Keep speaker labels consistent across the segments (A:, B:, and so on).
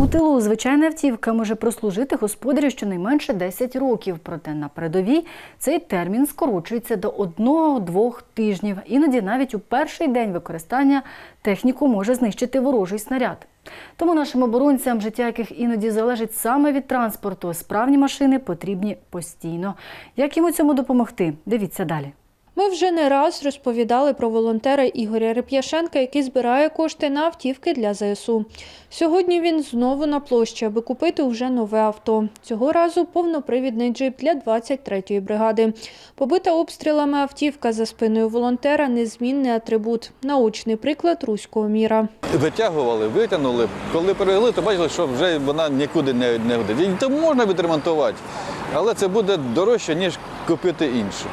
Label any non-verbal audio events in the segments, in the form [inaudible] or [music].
A: У тилу звичайна автівка може прослужити господарю щонайменше 10 років. Проте на передовій цей термін скорочується до 1-2 тижнів. Іноді навіть у перший день використання техніку може знищити ворожий снаряд. Тому нашим оборонцям, життя яких іноді залежить саме від транспорту, справні машини потрібні постійно. Як їм у цьому допомогти? Дивіться далі.
B: Ми вже не раз розповідали про волонтера Ігоря Реп'яшенка, який збирає кошти на автівки для ЗСУ. Сьогодні він знову на площі, аби купити вже нове авто. Цього разу повнопривідний джип для 23-ї бригади. Побита обстрілами автівка за спиною волонтера незмінний атрибут. Научний приклад руського міра.
C: Витягували, витягнули. Коли перевели, то бачили, що вже вона нікуди не, годить. І то можна відремонтувати, але це буде дорожче, ніж купити іншу.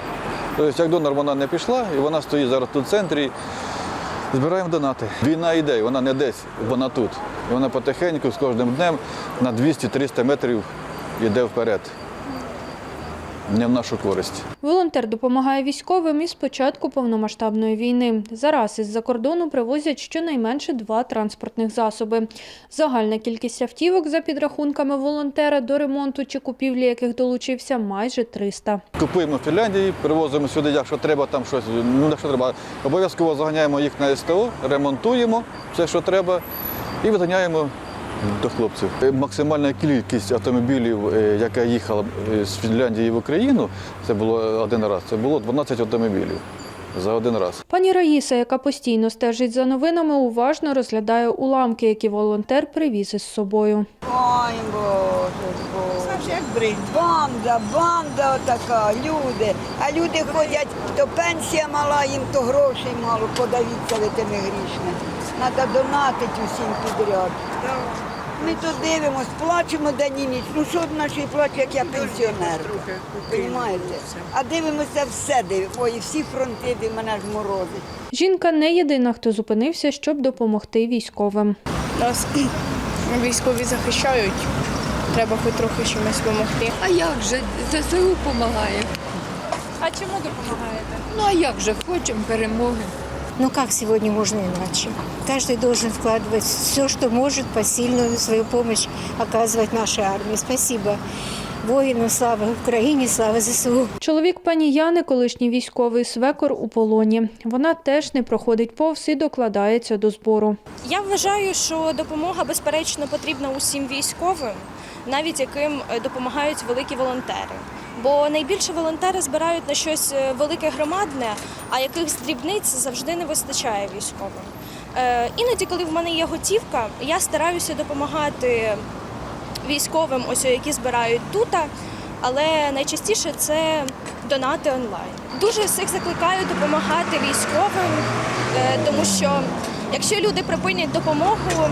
C: Тобто, як донор вона не пішла, і вона стоїть зараз тут в центрі. Збираємо донати. Війна йде, вона не десь, вона тут. І вона потихеньку з кожним днем на 200-300 метрів йде вперед. Не в нашу користь.
B: Волонтер допомагає військовим із початку повномасштабної війни. Зараз із-за кордону привозять щонайменше два транспортних засоби. Загальна кількість автівок за підрахунками волонтера до ремонту чи купівлі яких долучився майже 300.
C: Купуємо в Фінляндії, привозимо сюди, якщо треба там щось, ну якщо треба, обов'язково заганяємо їх на СТО, ремонтуємо все, що треба, і відганяємо до хлопців. Е, Максимальна кількість автомобілів, е, яка їхала е, з Фінляндії в Україну, це було один раз. Це було 12 автомобілів за один раз.
B: Пані Раїса, яка постійно стежить за новинами, уважно розглядає уламки, які волонтер привіз із собою.
D: Ой, Боже, Боже.
E: Як бринь.
D: Банда, банда отака, люди. А люди ходять, то пенсія мала, їм то грошей мало, подавіться ви тими грішми. Треба донатити усім підряд. Ми то дивимось, плачемо день і ніч. Ну що в нашій плачу, як я пенсіонер. Понимаєте? А дивимося все, дивимо. Ой, всі фронти, де мене ж морозить.
B: Жінка не єдина, хто зупинився, щоб допомогти військовим.
E: Нас військові захищають. Треба хоч трохи чимось допомогти.
F: А як же ЗСУ допомагає?
E: А чому допомагаєте?
F: Ну а як же хочемо перемоги?
G: Ну как сегодня можно иначе? Каждый должен вкладывать все, что может, посильную свою помощь оказывать нашей армии. Спасибо воинам, слава Украине, слава ЗСУ.
B: Чоловік пані Яни, колишній військовий свекор у полоні. Вона теж не проходить повз і докладається до збору.
H: Я вважаю, що допомога безперечно потрібна усім військовим, навіть яким е, допомагають великі волонтери. Бо найбільше волонтери збирають на щось е, велике громадне, а якихось дрібниць завжди не вистачає військовим. Е, Іноді, коли в мене є готівка, я стараюся допомагати військовим, ось які збирають тут, але найчастіше це донати онлайн. Дуже всіх закликаю допомагати військовим, е, тому що якщо люди припинять допомогу,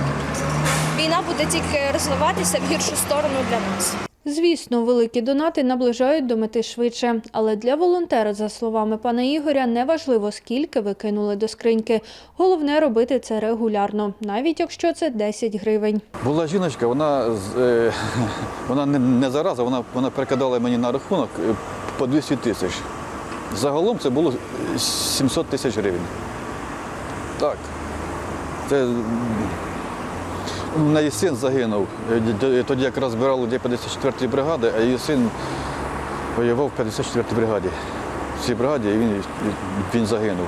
H: війна буде тільки розвиватися в гіршу сторону для нас.
B: Звісно, великі донати наближають до мети швидше, але для волонтера, за словами пана Ігоря, не важливо, скільки ви кинули до скриньки. Головне робити це регулярно, навіть якщо це 10 гривень.
C: Була жіночка, вона, е, [laughs] вона не, зараза, вона, вона перекидала мені на рахунок е, по 200 тисяч. Загалом це було 700 тисяч гривень. Так. Це у неї син загинув. Тоді якраз збирали для 54-ї бригади, а її син воював в 54-й бригаді. В цій бригаді він, він загинув.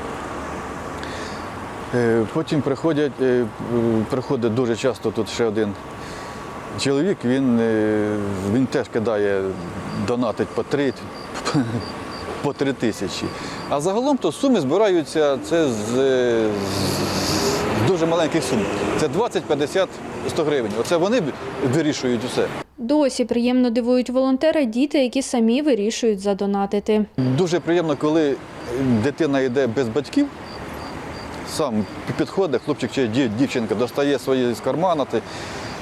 C: Е, Потім е, приходить дуже часто тут ще один чоловік, він, е, він теж кидає, донатить по три, [laughs] по три тисячі. А загалом то суми збираються це з, з дуже маленьких сум. Це 20, 50, 100 гривень. Оце вони вирішують усе.
B: Досі приємно дивують волонтери діти, які самі вирішують задонатити.
C: Дуже приємно, коли дитина йде без батьків, сам підходить, хлопчик чи дівчинка достає свої з кармана,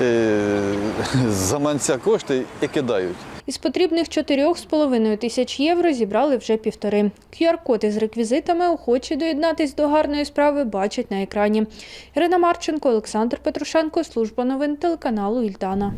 C: е, [laughs] з манця кошти і кидають.
B: Із потрібних 4,5 тисяч євро зібрали вже півтори. QR-код із реквізитами охочі доєднатись до гарної справи бачать на екрані. Ірина Марченко, Олександр Петрушенко, служба новин телеканалу Ільдана.